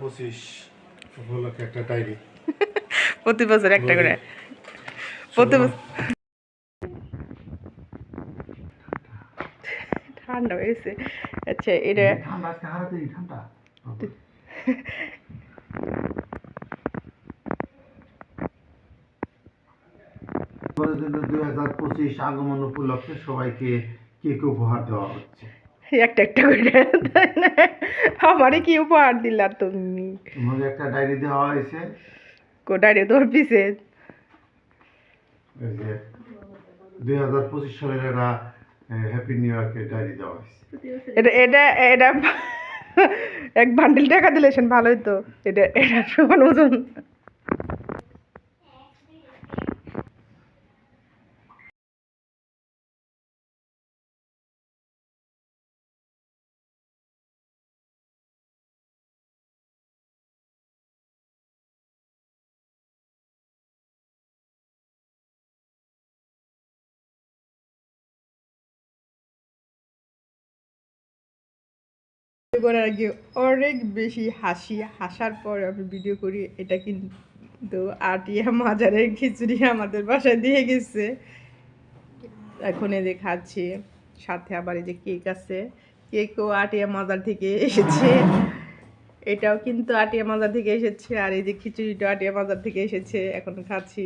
পঁচিশ উপলক্ষে একটা ডায়েরি। প্রতি বছর একটা করে। প্রতি বছর ঠান্ডা হয়েছে। আচ্ছা এটা ঠান্ডা। দুই হাজার পঁচিশ আগমন উপলক্ষে সবাইকে কেক উপহার দেওয়া হচ্ছে। একটা একটা করে। আমারে কি উপহার দিলা তুমি? তোমাকে একটা ডায়েরি দেওয়া হয়েছে। কোটারে তোর পিছে? দুই হাজার পঁচিশ সালের একটা হ্যাপি নিউ ইয়ারকে ডায়েরি দেওয়া হয়েছে। এটা এটা এটা এক বান্ডিল টাকা দিলেছেন ভালোই তো এটা এটা সমান ওজন করার আগে অনেক বেশি হাসি, হাসার পর আমি ভিডিও করি। এটা কিন্তু আটিয়া মাজারের খিচুড়ি আমাদের বাসায় দিয়ে গেছে। এখন যে খাচ্ছি, সাথে আবার এই যে কেক আছে। কেকও আটিয়া মাজার থেকে এসেছে। এটাও কিন্তু আটিয়া মাজার থেকে এসেছে, আর এই যে খিচুড়িটা আটিয়া মাজার থেকে এসেছে। এখন খাচ্ছি।